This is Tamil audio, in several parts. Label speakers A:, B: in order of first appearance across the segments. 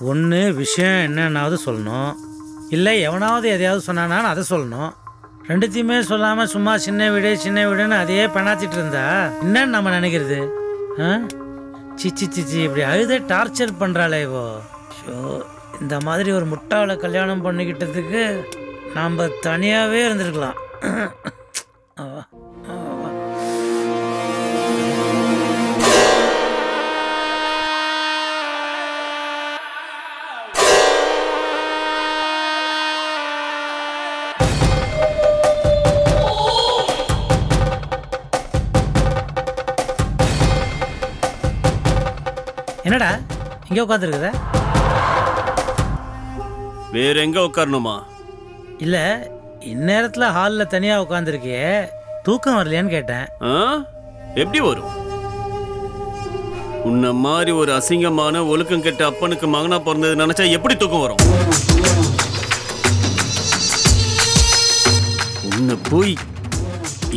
A: ஒன்று விஷயம் என்னன்னாவது சொல்லணும். இல்லை எவனாவது எதையாவது சொன்னானான்னு அதை சொல்லணும். ரெண்டுத்தையுமே சொல்லாமல் சும்மா சின்ன வீடு சின்ன வீடுன்னு அதையே பெணாத்திட்டு இருந்தா என்னன்னு நம்ம நினைக்கிறது? ஆ? சிச்சி சிச்சி இப்படி அழுத டார்ச்சர் பண்ணுறாளே இவோ. ஷோ இந்த மாதிரி ஒரு முட்டாளை கல்யாணம் பண்ணிக்கிட்டதுக்கு நாம் தனியாகவே இருந்திருக்கலாம். ஆ. இங்கே உட்காந்துருக்குத
B: வேற எங்க உட்காரணுமா?
A: இல்லை இந்நேரத்தில் ஹாலில் தனியாக உட்காந்துருக்கியே தூக்கம் வரலையான்னு கேட்டேன்?
B: எப்படி வரும்? உன்ன மாதிரி ஒரு அசிங்கமான ஒழுக்கம் கெட்ட அப்பனுக்கு மகனா பிறந்தது நினைச்சா எப்படி தூக்கம் வரும்? உன்னை போய்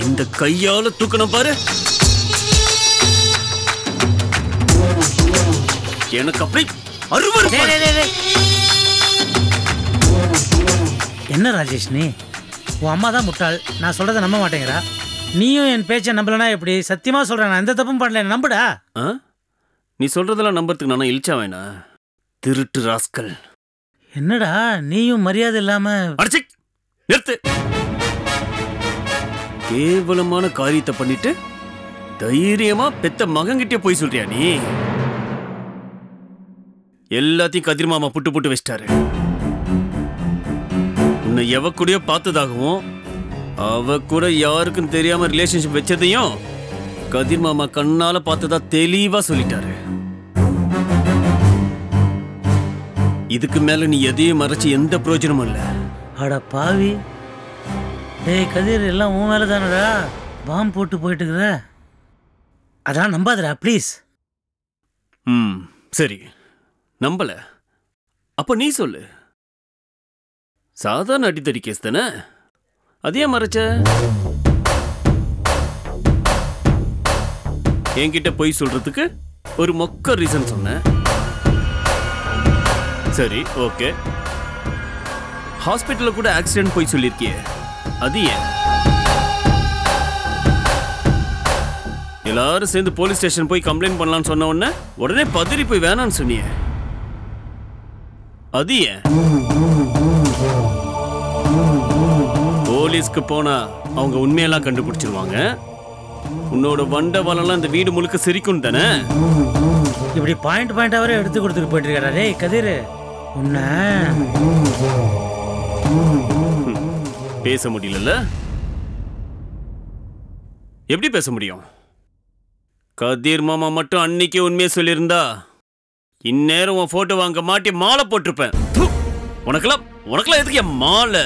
B: இந்த கையால தூக்கணும் பாரு. எனக்கு அப்படி அருவருப்பா.
A: என்ன ராஜேஷ் நீ? உன் அம்மா தான் முட்டாள். நான் சொல்றதை நம்ப மாட்டேங்கிறா. நீயும் என் பேச்சை நம்பலனா எப்படி? சத்தியமா சொல்றேன் நான் எந்த தப்பும் பண்ணல. நம்புடா?
B: நீ சொல்றதெல்லாம் நம்புறதுக்கு நானும் இழிச்சா வேணா? திருட்டு ராஸ்கல்.
A: என்னடா நீயும் மரியாதை இல்லாம
B: அடிச்சு! நிறுத்து! கேவலமான காரியத்தை பண்ணிட்டு தைரியமா பெத்த மகன்கிட்டே போய் சொல்றியா நீ? எல்லாத்தையும் கதிர் மாமா புட்டு புட்டு வச்சிட்டாரு. உன்னை எவ கூடயோ பார்த்ததாகவும் அவ கூட யாருக்கும் தெரியாம ரிலேஷன்ஷிப் வச்சதையும் கதிர் மாமா கண்ணால பார்த்ததா தெளிவா சொல்லிட்டாரு. இதுக்கு மேல நீ எதையும் மறைச்சு எந்த பிரயோஜனமும் இல்லை.
A: அட பாவி. டேய் கதிர் எல்லாம் உன் மேல தானடா பாம்பு போட்டு போயிட்டு இருக்கிற அதான் நம்பாதடா ப்ளீஸ்
B: ம் சரி. நம்பல. அப்ப நீ சொல்லு. சாதாரண அடித்தடி கேஸ் தானே? அதே மறைச்ச? என்கிட்ட பொய் சொல்றதுக்கு ஒரு மொக்க ரீசன் சொன்னேன் சரி ஓகே. ஹாஸ்பிட்டலில் கூட ஆக்சிடென்ட் போய் சொல்லியிருக்கிய அது ஏன்? எல்லாரும் சேர்ந்து போலீஸ் ஸ்டேஷன் போய் கம்ப்ளைண்ட் பண்ணலாம்னு சொன்ன உடனே உடனே பதறி போய் வேணாம்னு சொன்னியே. அது ஏன்? போலீஸ்க்கு போனா அவங்க உண்மையெல்லாம் கண்டுபிடிச்சிருவாங்க? உன்னோட வண்ட வளம்லாம் இந்த வீடு முழுக்க சிரிக்கும் தானே?
A: இப்படி பாயிண்ட் பாயிண்டா வரை எடுத்து கொடுத்துட்டு போயிட்டு இருக்கடா டேய் கதிர் உன்னை
B: பேச முடியலல்ல? எப்படி பேச முடியும்? கதிர் மாமா மட்டும் அன்னைக்கு உண்மையை சொல்லியிருந்தா இந்நேரம் உன் போட்டோ வாங்க மாட்டி மாலை போட்டிருப்பேன். ப்பு! உனக்கெல்லாம் உனக்கெல்லாம் எதுக்கு என் மாலை?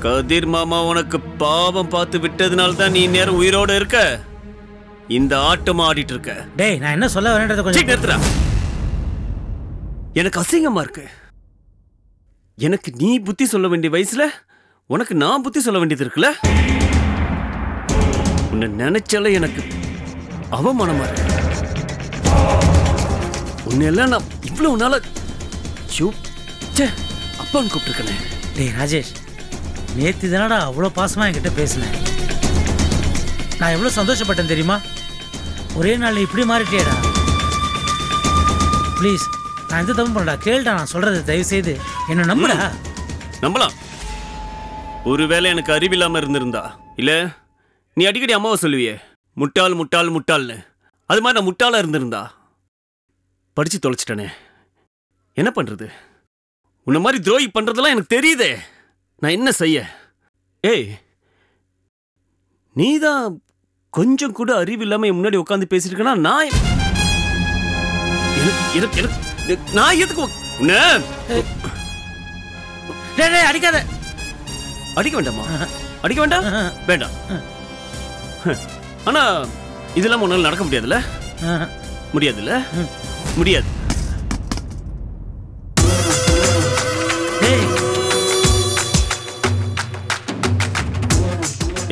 B: கதிர் மாமா உனக்கு பாவம் பார்த்து விட்டதுனால தான் நீ இந்நேரம் உயிரோட இருக்க. இந்த ஆட்டம் ஆடிட்டு இருக்க
A: டேய் நான் என்ன சொல்ல வரேன்றத கொஞ்சம்
B: நிறுத்துடா. எனக்கு அசிங்கமா இருக்கு. எனக்கு நீ புத்தி சொல்ல வேண்டிய வயசுல உனக்கு நான் புத்தி சொல்ல வேண்டியது இருக்குல்ல? உன்னை நினைச்சால எனக்கு அவமானமா இருக்கு. உன்னெல்லாம் நான் இவ்வளவு நாளா ச்சே, அப்பான்னு கூப்பிட்டுருக்கனே.
A: டேய் ராஜேஷ் நேத்து தானடா அவ்வளோ பாசமா என்கிட்ட பேசினேன் நான் எவ்வளோ சந்தோஷப்பட்டேன் தெரியுமா? ஒரே நாள் இப்படி மாறிட்டேடா. ப்ளீஸ் நான் எந்த தப்பு பண்ணடா கேளுடா நான் சொல்றது தயவு செய்து என்ன நம்புடா.
B: நம்பலாம். ஒருவேளை எனக்கு அறிவில்லாம இருந்திருந்தா. இல்ல நீ அடிக்கடி அம்மாவை சொல்லுவியே. முட்டாள் முட்டாள் முட்டாள்னு. அது மாதிரி நான் முட்டாளா இருந்திருந்தா. படித்து தொலைச்சிட்டனே. என்ன பண்ணுறது உன்ன மாதிரி துரோகி பண்ணுறதெல்லாம் எனக்கு தெரியுதே. நான் என்ன செய்ய? ஏய் நீ தான் கொஞ்சம் கூட அறிவில்லாம என் முன்னாடி உட்காந்து பேசிட்டு நான் எனக்கு- எனக்கு- நான் எதுக்கு உன்ன
A: டேய் அடிக்காத.
B: அடிக்க வேண்டாமா? அடிக்க வேண்டாம்? வேண்டாம். ஆனால் இதெல்லாம் உன்னால நடக்க முடியாதுல்ல? முடியாதுல்ல? முடியாது.
A: டேய்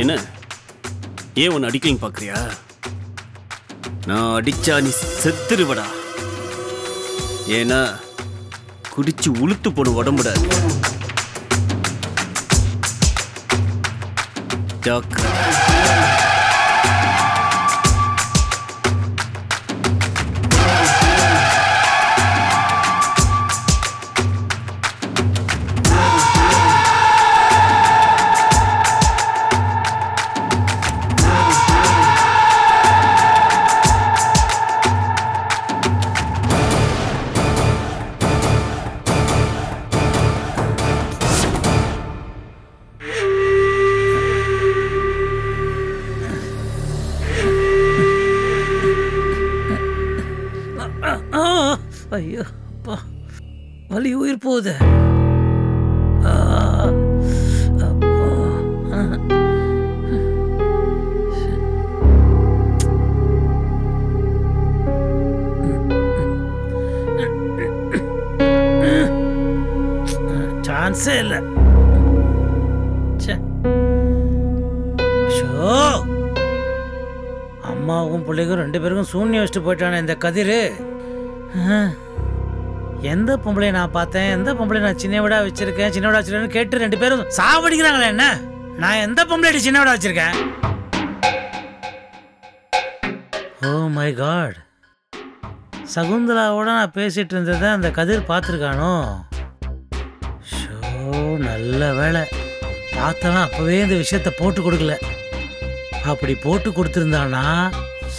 B: என்ன? ஏன் உன்னை அடிக்கலிங் பாக்குறியா? நான் அடிச்சா நீ செத்துருவடா. ஏன்னா குடிச்சு உளுத்து போன உடம்புட ஜாக்கிரதை.
A: வலி உயிர் போகுது. சான்ஸே இல்லை. அம்மாவுக்கும் பிள்ளைக்கும் ரெண்டு பேருக்கும் சூன்யம் வச்சுட்டு போயிட்டானே இந்த கதிர். எந்த பொம்பளை நான் பார்த்தேன்? எந்த பொம்பளை நான் சின்ன விடா வச்சிருக்கேன்? சின்ன விடா வச்சிருக்கேன்னு கேட்டு ரெண்டு பேரும் சாவடிக்கிறாங்களே என்ன? நான் எந்த பொம்பளை சின்ன விடா வச்சிருக்கேன்? ஓ மை காட் சகுந்தலாவோட நான் பேசிட்டு இருந்ததை அந்த கதிர் பார்த்துருக்கானோ? ஷோ நல்ல வேலை பார்த்தவன் அப்போவே இந்த விஷயத்த போட்டு கொடுக்கல. அப்படி போட்டு கொடுத்துருந்தானா?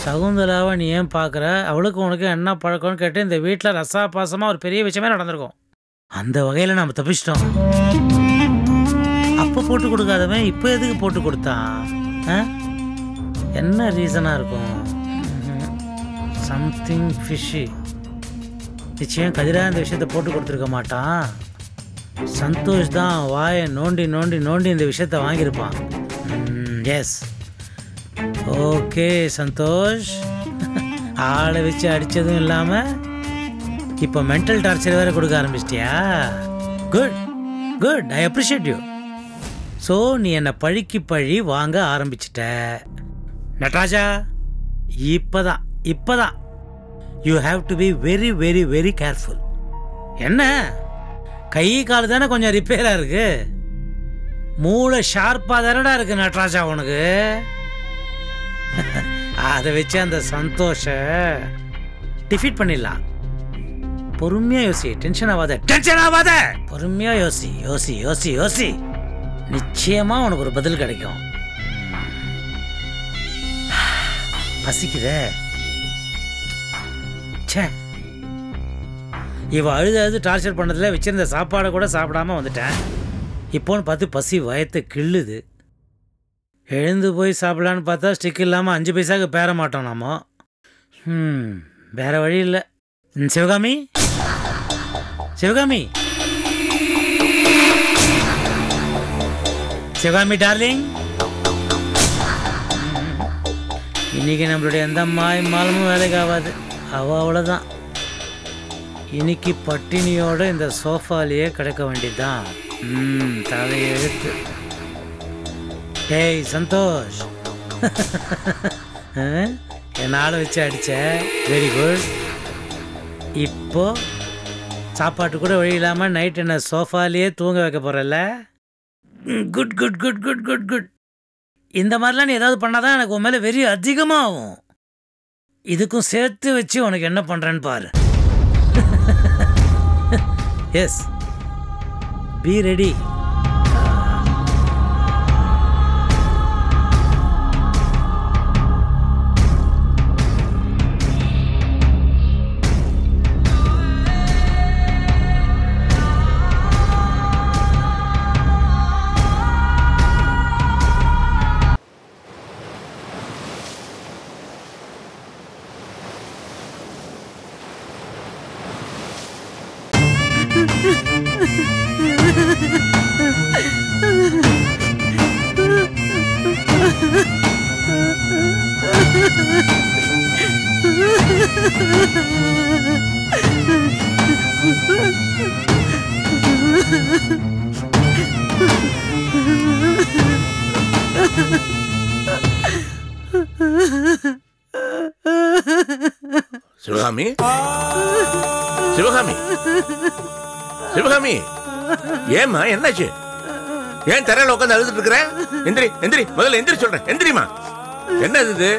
A: சகுந்தலாவை நீ ஏன் பார்க்குற? அவளுக்கு உனக்கு என்ன பழக்கம்னு கேட்டு இந்த வீட்டில் ரசா பாசமாக ஒரு பெரிய விஷயமே நடந்திருக்கும். அந்த வகையில் நம்ம தப்பிச்சிட்டோம். அப்போ போட்டு கொடுக்காதவன் இப்போ எதுக்கு போட்டு கொடுத்தான்? என்ன ரீசனாக இருக்கும்? சம்திங் ஃபிஷ்ஷி நிச்சயம் கதிராக இந்த விஷயத்தை போட்டு கொடுத்துருக்க மாட்டான். சந்தோஷ் தான் வாயை நோண்டி நோண்டி நோண்டி இந்த விஷயத்தை வாங்கியிருப்பான். Yes okay Santhosh. ஆளை வச்சு அடித்ததும் இல்லாமல் இப்போ மென்டல் டார்ச்சர் வேறு கொடுக்க ஆரம்பிச்சிட்டியா? Good good I appreciate you so நீ என்னை பழிக்கு பழி வாங்க ஆரம்பிச்சிட்ட. நட்ராஜா இப்போதான் இப்போதான். You have to be very very very careful என்ன? கை கால் தானே கொஞ்சம் ரிப்பேராக இருக்குது மூளை ஷார்ப்பாக தானடா இருக்குது நட்ராஜா உனக்கு? அதை வச்சு அந்த சந்தோஷ டிஃபீட் பண்ணிடலாம். பொறுமையா யோசி டென்ஷன் ஆகாத டென்ஷன் ஆகாத! பொறுமையா யோசி யோசி யோசி யோசி. நிச்சயமா உனக்கு ஒரு பதில் கிடைக்கும். பசிக்குதே. ச்சே. இவ அழுது அழுது டார்ச்சர் பண்ணதுல வச்சிருந்த சாப்பாடை கூட சாப்பிடாம வந்துட்டேன். இப்போன்னு பார்த்து பசி வயத்தை கிள்ளுது. எழுந்து போய் சாப்பிடலான்னு பார்த்தா ஸ்டிக் இல்லாமல் அஞ்சு பைசாக்கு பேர மாட்டோம் நாம. ம் வேற வழி இல்லை. சிவகாமி? சிவகாமி? சிவகாமி டார்லிங் இன்னைக்கு நம்மளுடைய எந்த மாய் மாலமும் வேலைக்கு ஆகாது. அவ அவ்வளோதான் இன்னைக்கு பட்டினியோட இந்த சோஃபாலேயே கிடக்க வேண்டியதுதான். ம் தலையெழுத்து ஏய் சந்தோஷ். என் ஆளை வச்சு அடித்த வெரி குட் இப்போ சாப்பாட்டு கூட வழி இல்லாமல் நைட் என்ன சோஃபாலேயே தூங்க வைக்க போகிறல்ல good good good good good good இந்த மாதிரிலாம் நீ ஏதாவது பண்ணாதான் எனக்கு உன் மேலே வெறி அதிகமாகும். இதுக்கும் சேர்த்து வச்சு உனக்கு என்ன பண்ணுறேன்னு பாரு. Yes be ready
C: Sivagami Sivagami Sivagami ஏம்மா என்னாச்சு ஏன் தரையில உட்காந்து அழுதுட்டு இருக்கிற எந்திரி எந்திரி முதல்ல எந்திரி சொல்றேன் எந்திரிமா என்ன இது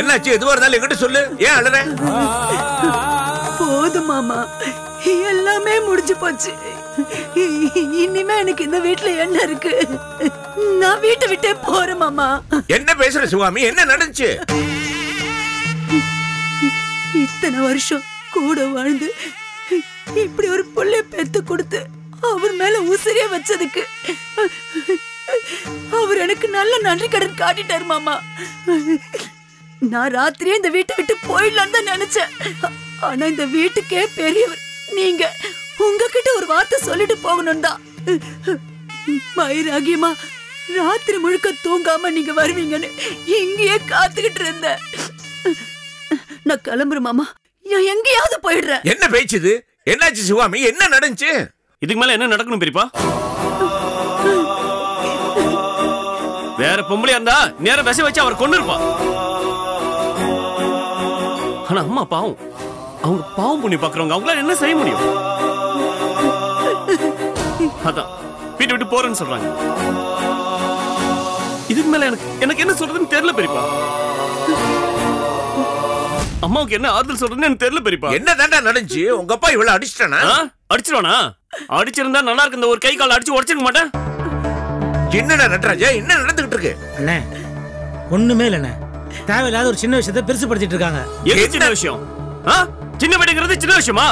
C: என்னாச்சு எதுவா இருந்தாலும் என்கிட்ட சொல்லு ஏன் அழுற
D: போதும் மாமா எல்லாமே முடிஞ்சு போச்சு இனிமே எனக்கு இந்த வீட்ல என்ன இருக்கு நான் வீட்டை விட்டே போறேன் மாமா
C: என்ன பேசுற சிவகாமி என்ன நடந்துச்சு
D: இத்தனை வருஷம் கூட வாழ்ந்து இப்படி ஒரு புள்ளை பெத்து கொடுத்து அவர் மேல உசிரியா வச்சதுக்கு அவர் எனக்கு நல்ல நன்றி கடன் காட்டிட்டாரு மாமா. நான் ராத்திரியே இந்த வீட்டை விட்டு போயிடலான்னு தான் நினைச்சேன். ஆனா இந்த வீட்டுக்கே பெரியவர் நீங்க உங்ககிட்ட ஒரு வார்த்தை சொல்லிட்டு போகணும் தான். மயிராகியமா ராத்திரி முழுக்க தூங்காம நீங்க வருவீங்கன்னு இங்கேயே காத்துக்கிட்டு இருந்தேன். நான் கிளம்புறேன் மாமா. நான் எங்கேயாவது போயிடுறேன்.
C: என்ன பேச்சுது? என்னாச்சு சிவகாமி என்ன நடந்துச்சு?
B: இதுக்கு மேல என்ன நடக்கணும் பெரியப்பா? வேற பொம்பளையா இருந்தா நேரம் விசை வச்சு அவர் கொண்டு இருப்பா ஆனா அம்மா பாவம். அவங்க பாவம் பண்ணி பாக்குறவங்க அவங்களால என்ன செய்ய முடியும்? அதான். வீட்டை விட்டு போறேன்னு சொல்றாங்க. இதுக்கு மேல எனக்கு எனக்கு என்ன சொல்றதுன்னு தெரியல பெரியப்பா. அம்மாவுக்கு என்ன ஆறுதல் சொல்றதுன்னு எனக்கு தெரியல பெரியப்பா.
C: என்ன தாண்டா நடந்துச்சு? உங்க அப்பா இவ்வளவு அடிச்சிட்டானா?
B: அடிச்சிருவானா? அடிச்சிருந்தா நல்லா இருக்கு இந்த ஒரு கை கால் அடிச்சு உடச்சிருக்க மாட்டேன்.
C: என்னடா நட்ராஜா? என்ன நடந்துகிட்டு இருக்கு?
A: அண்ணே ஒண்ணுமே இல்லைண்ணே. தேவையில்லாத ஒரு சின்ன விஷயத்த பெருசுப்படுத்திட்டு இருக்காங்க.
B: எது சின்ன விஷயம்? ஆ? சின்ன வீடுங்கிறது சின்ன விஷயமா?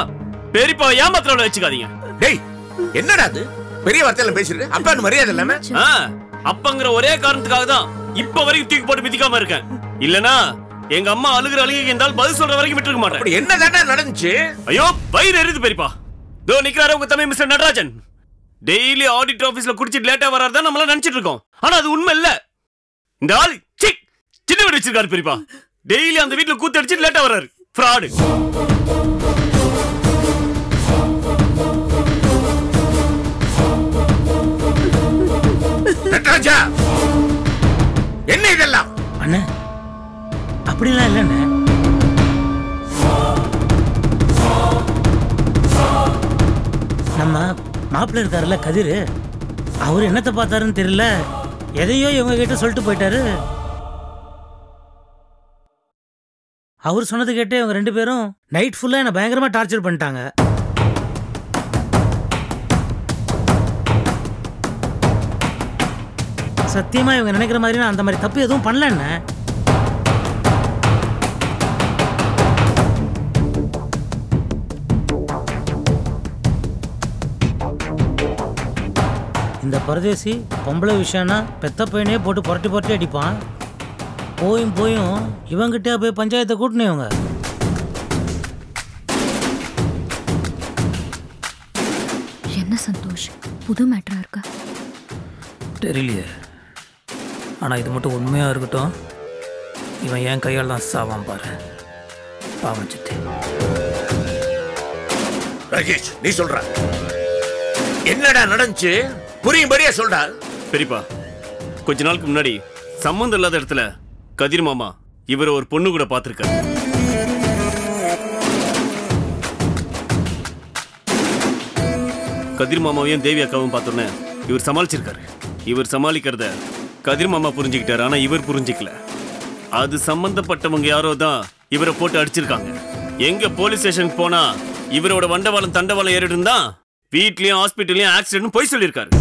B: பெரியப்பா ஏமாத்திரவுல வச்சுக்காதீங்க.
C: டேய் என்னடா அது? பெரிய வார்த்தையில பேசுறது அப்பான்னு மரியாதை இல்லாம?
B: அப்பங்கிற ஒரே காரணத்துக்காக தான் இப்ப வரைக்கும் தூக்கி போட்டு மிதிக்காம இருக்கேன். இல்லனா எங்க அம்மா அழுகிற அழுகை இருந்தால் பதில் சொல்ற வரைக்கும் விட்டுருக்க மாட்டேன்.
C: என்ன தாண்டா நடந்துச்சு?
B: ஐயோ வயிறு எரியுது பெரியப்பா. தோ நிக்கிறாரு உங்க தம்பி மிஸ்டர் நடராஜன். டெய்லி ஆடிட் ஆபீஸ்ல குடிச்சிட்டு லேட்டா வராருதான் நம்மள நினைச்சிட்டு இருக்கோம். ஆனா அது உண்மை இல்ல. இந்த ஆள் சி சின்ன வீடு வச்சிருக்காரு பெரியப்பா. டெய்லி அந்த வீட்டுல கூத்து அடிச்சிட்டு லேட்டா வராரு ஃப்ராடு
C: நட்ராஜா என்ன இதெல்லாம்?
A: அண்ணே. அப்படிலாம் இல்லைண்ணே. நம்ம மாப்பிள்ளை இருக்காருல்ல கதிர் அவர் என்னத்தை பார்த்தாருன்னு தெரியல. எதையோ இவங்க கிட்ட சொல்லிட்டு போயிட்டாரு. அவர் சொன்னது கேட்டு இவங்க ரெண்டு பேரும் நைட் ஃபுல்லாக என்னை பயங்கரமாக டார்ச்சர் பண்ணிட்டாங்க. சத்தியமாக இவங்க நினைக்கிற மாதிரி நான் அந்த மாதிரி தப்பு எதுவும் பண்ணலண்ணே. இந்த பரதேசி பொம்பளை விஷயம்னா பெத்த பையனே போட்டு புரட்டி புரட்டி அடிப்பான். போயும் போயும் இவங்கிட்டே போய் பஞ்சாயத்தை கூட்டினே இவங்க.
E: என்ன சந்தோஷ்? புது மேட்டரா இருக்கா?
F: தெரியலையே. ஆனால் இது மட்டும் உண்மையாக இருக்கட்டும். இவன் என் கையால் தான் சாவான் பாரு. பாவம் சித்தி.
C: ராஜேஷ் நீ சொல்ற. என்னடா நடந்துச்சு? புரியும்படியா சொல்றா
B: பெரியப்பா கொஞ்ச நாளுக்கு முன்னாடி சம்மந்தம் இல்லாத இடத்துல கதிர் மாமா இவரை ஒரு பொண்ணு கூட பார்த்திருக்காரு. கதிர் மாமாவையும் தேவி அக்காவும் பார்த்தோன்னே இவர் சமாளிச்சிருக்காரு. இவர் சமாளிக்கிறத கதிர் மாமா புரிஞ்சுக்கிட்டாரு ஆனா இவர் புரிஞ்சுக்கல. அது சம்பந்தப்பட்டவங்க யாரோ தான் இவரை போட்டு அடிச்சிருக்காங்க. எங்க போலீஸ் ஸ்டேஷனுக்கு போனா இவரோட வண்டவாளம் தண்டவாளம் ஏறிட்டு இருந்தா வீட்லயும் ஹாஸ்பிட்டல்லயும் ஆக்சிடென்ட் போய் சொல்லியிருக்காரு.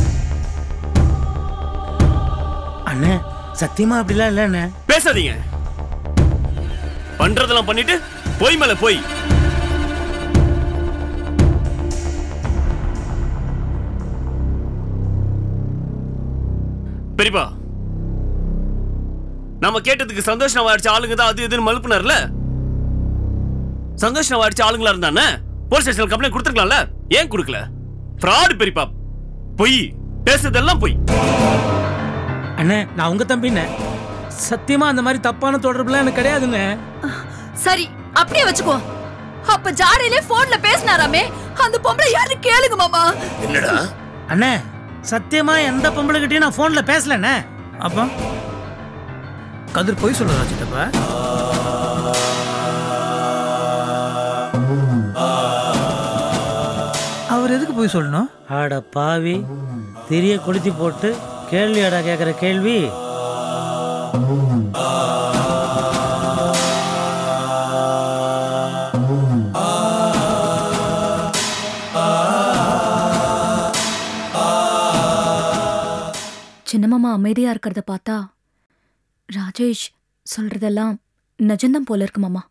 A: அண்ணே சத்தியமா அப்படிலாம் இல்லைண்ணே.
B: பேசாதீங்க. பண்றதெல்லாம் பண்ணிட்டு போய் மேல போய். பெரியப்பா நம்ம கேட்டதுக்கு சந்தோஷ் நம்ம அடிச்ச ஆளுங்க தான் அது இதுன்னு மலுப்புனார்ல? சந்தோஷ் நம்ம அடிச்ச ஆளுங்களா இருந்தானே? போலீஸ் ஸ்டேஷன் கம்ப்ளைண்ட் கொடுத்துருக்கலாம்ல? ஏன் கொடுக்கல? ஃப்ராடு பெரியப்பா. பொய். பேசுறதெல்லாம் பொய்.
A: அண்ணே நான் உங்க தம்பிண்ணே. சத்தியமா அந்த மாதிரி தப்பான தொடர்புலாம் எனக்கு கிடையாதுண்ணே
D: சரி அப்படியே வச்சுக்கோ. அப்ப ஜாடையிலே போன்ல பேசினாராமே அந்த பொம்பளை யாரு கேளுங்க மாமா.
C: என்னடா?
A: அண்ணே சத்தியமா எந்த பொம்பளைகிட்டயும் நான் ஃபோன்ல பேசலண்ணே.
F: அப்போ. கதிர் போய் சொல்லுறா சித்தப்பா?
D: அவ
F: அவர் எதுக்கு போய் சொல்லணும்?
A: ஆட பாவி. திரிய கொளுத்தி போட்டு கேள்வியாடா கேட்குற கேள்வி?
E: சின்னமாமா அமைதியா இருக்கிறத பார்த்தா ராஜேஷ் சொல்றதெல்லாம் நிஜம்தான் போல இருக்கு மாமா.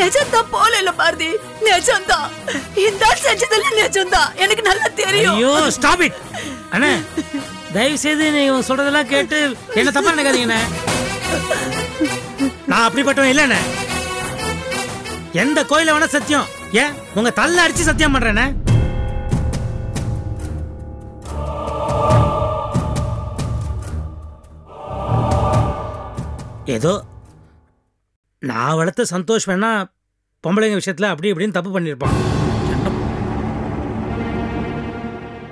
D: நிஜம்தான் போல இல்ல பாரதி. நிஜம்தான். இந்த ஆள் செஞ்சதெல்லாம் நிஜம்தான். எனக்கு நல்லா தெரியும்.
A: ஐயோ ஸ்டாப் இட் அண்ணே தயவு செய்து நீ சொல்றதெல்லாம் கேட்டு என்ன தப்பா நினைக்காதீங்கண்ணே நான் அப்படிப்பட்டவன் இல்லைண்ணே. எந்த கோயில வேணா சத்தியம். ஏன்? உங்க தள்ள அடிச்சு சத்தியம் பண்றேண்ணே. ஏதோ நான் வளர்த்த சந்தோஷ் வேணா பொம்பளைங்க விஷயத்தில் அப்படி இப்படின்னு தப்பு பண்ணியிருப்பான்.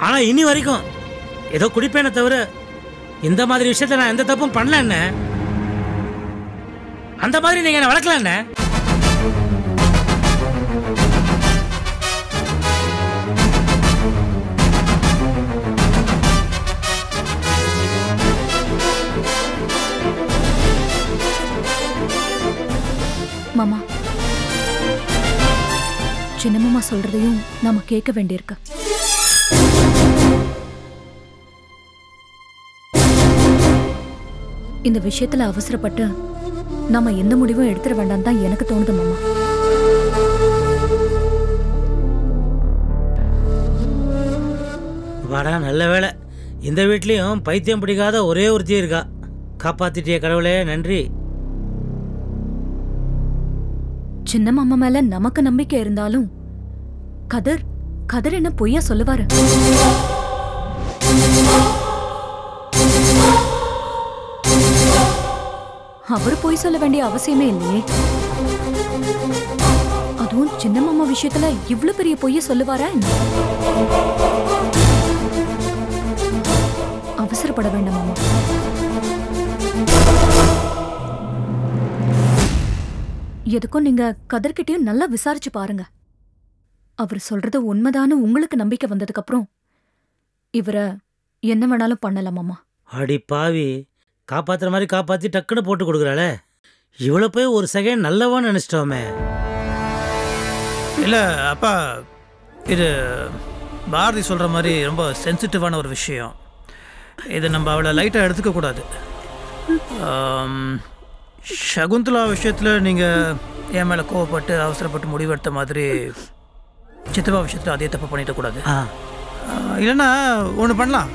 A: ஆனால் இனி வரைக்கும் ஏதோ குடிப்பேனே தவிர இந்த மாதிரி விஷயத்தில் நான் எந்த தப்பும் பண்ணல என்ன அந்த மாதிரி நீங்கள் என்னை வளர்க்கல
E: மாமா. சின்னமாமா சொல்றதையும் நாம கேட்க வேண்டியிருக்கு. இந்த விஷயத்துல அவசரப்பட்டு நாம எந்த முடிவும் எடுத்துட வேண்டாம் தான் எனக்கு தோணுது மாமா.
A: வாடா நல்ல வேலை இந்த வீட்லயும் பைத்தியம் பிடிக்காத ஒரே ஒருத்தி இருக்கா. காப்பாத்திட்டிய கடவுளே நன்றி.
E: சின்ன மாமா மேல நமக்கு நம்பிக்கை இருந்தாலும் கதர் கதர் என்ன பொய்யா சொல்லுவாரு? அவர் பொய் சொல்ல வேண்டிய அவசியமே இல்லையே. அதுவும் சின்ன மாமா விஷயத்துல இவ்வளவு பெரிய பொய்ய சொல்லுவாரா அவசரப்பட வேண்டாம் மாமா. எதுக்கும் நீங்க கதர்கிட்டயும் நல்லா விசாரிச்சு பாருங்க. அவர் சொல்றது உண்மைதான்னு உங்களுக்கு நம்பிக்கை வந்ததுக்கு அப்புறம் இவரை என்ன வேணாலும் பண்ணலாம் மாமா.
A: அடி பாவி காப்பாத்துற மாதிரி காப்பாத்தி டக்குன்னு போட்டு கொடுக்குறாளே. இவ்வளோ போய் ஒரு செகண்ட் நல்லவான்னு நினைச்சிட்டோமே.
F: இல்லை அப்பா இது பாரதி சொல்கிற மாதிரி ரொம்ப சென்சிட்டிவான ஒரு விஷயம். இதை நம்ம அவளை லைட்டாக எடுத்துக்க கூடாது ஆம், சகுந்தலா விஷயத்தில் நீங்கள் என் மேலே கோவப்பட்டு அவசரப்பட்டு முடிவெடுத்த மாதிரி சித்தப்பா விஷயத்தில் அதே தப்பு பண்ணிடக்கூடாது இல்லைன்னா ஒன்று பண்ணலாம்.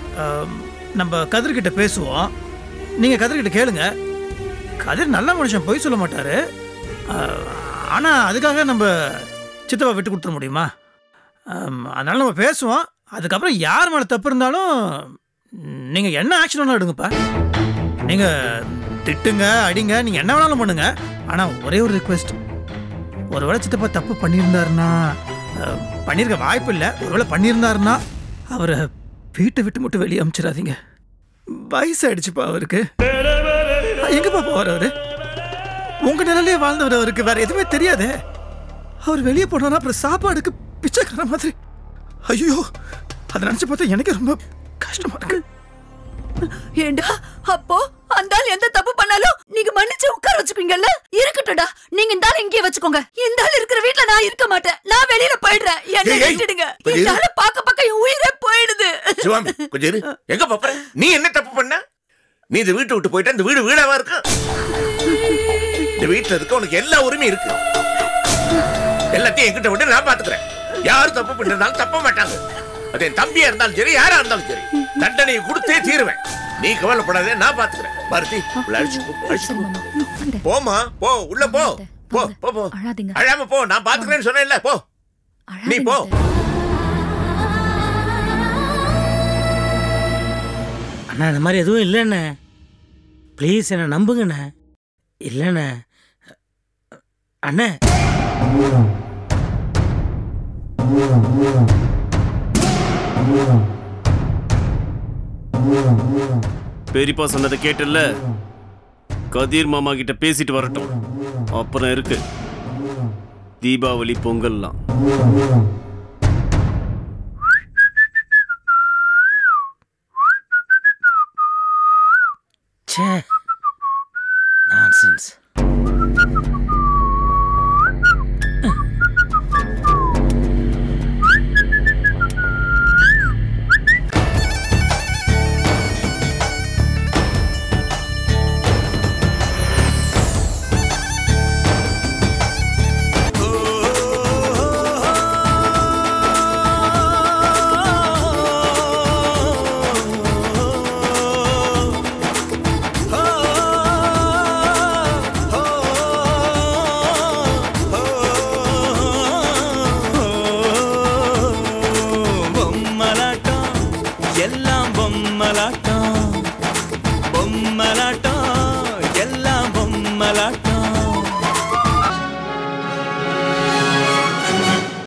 F: நம்ம கதிர்கிட்ட பேசுவோம். நீங்கள் கதிர்கிட்ட கேளுங்க. கதிர் நல்ல மனுஷன் பொய் சொல்ல மாட்டார். ஆனால் அதுக்காக நம்ம சித்தப்பா விட்டு கொடுத்துட முடியுமா? அதனால நம்ம பேசுவோம். அதுக்கப்புறம் யார் மேலே தப்பு இருந்தாலும் நீங்கள் என்ன ஆக்ஷன் வேணாலும் எடுங்கப்பா. நீங்கள் திட்டுங்க அடிங்க நீங்கள் என்ன வேணாலும் பண்ணுங்க. ஆனால் ஒரே ஒரு ரிக்வெஸ்ட் ஒருவேளை சித்தப்பா தப்பு பண்ணியிருந்தாருன்னா பண்ணியிருக்க வாய்ப்பு இல்லை. ஒருவேளை பண்ணியிருந்தாருன்னா அவரை வீட்டை விட்டு மட்டும் வெளியே அனுப்பிச்சிடாதீங்க வயசாயிடுச்சுப்பா அவருக்கு. எங்கப்பா போவார் அவரு? உங்க நிலையிலே வாழ்ந்தவர் அவருக்கு வேற எதுவுமே தெரியாதே. அவர் வெளியே போனார்? அப்புறம் சாப்பாடுக்கு பிச்சைக்கார மாதிரி. ஐயோ அதை நினைச்சு பார்த்தா எனக்கு ரொம்ப கஷ்டமா இருக்கு.
D: ஏண்டா அப்போ? அந்த ஆள் எந்த தப்பு பண்ணாலும் நீங்க மன்னிச்சு உட்கார வச்சுப்பீங்கல்ல இருக்கட்டும்டா. நீங்க இந்த ஆள் இங்கேயே வச்சுக்கோங்க. இந்த ஆள் இருக்கிற வீட்ல நான் இருக்க மாட்டேன். நான் வெளியில போயிடுறேன். என்ன விட்டுடுங்க. இந்த. ஆளை பாக்க பாக்க என் உயிரே போயிடுது.
C: சிவாமி கொஞ்சம் இரு. எங்க பாப்பற நீ என்ன தப்பு பண்ண? நீ இந்த வீட்டை விட்டு போயிட்ட இந்த வீடு வீடாவா இருக்கு? இந்த வீட்டுல இருக்க உனக்கு எல்லா உரிமையும் இருக்கு. எல்லாத்தையும் என்கிட்ட விட்டு நான் பாத்துக்கிறேன். யார் தப்பு பண்ணிருந்தாலும் தப்ப மாட்டாங்க. அது என் தம்பியா இருந்தாலும் சரி யாரா இருந்தாலும் சரி. தண்டனையை கொடுத்தே தீருவேன். நீ கவலைப்படாதே நான் பாத்துக்கிறேன். பாரதி உள்ள அழைச்சு. போமா போ உள்ள போ. போ. போ போ. அழாம போ நான் பாத்துக்கிறேன்னு சொன்னேன்ல போ. நீ போ.
A: அண்ணா இந்த மாதிரி எதுவும் இல்லைண்ணே. ப்ளீஸ் என்னை நம்புங்கண்ணே. இல்லைண்ணே. அண்ணே.
B: பெரியப்பா சொன்னதை கேட்டல கதிர் மாமா கிட்ட பேசிட்டு வரட்டும். அப்புறம் இருக்கு. தீபாவளி பொங்கல்லாம்.
G: ச்சே.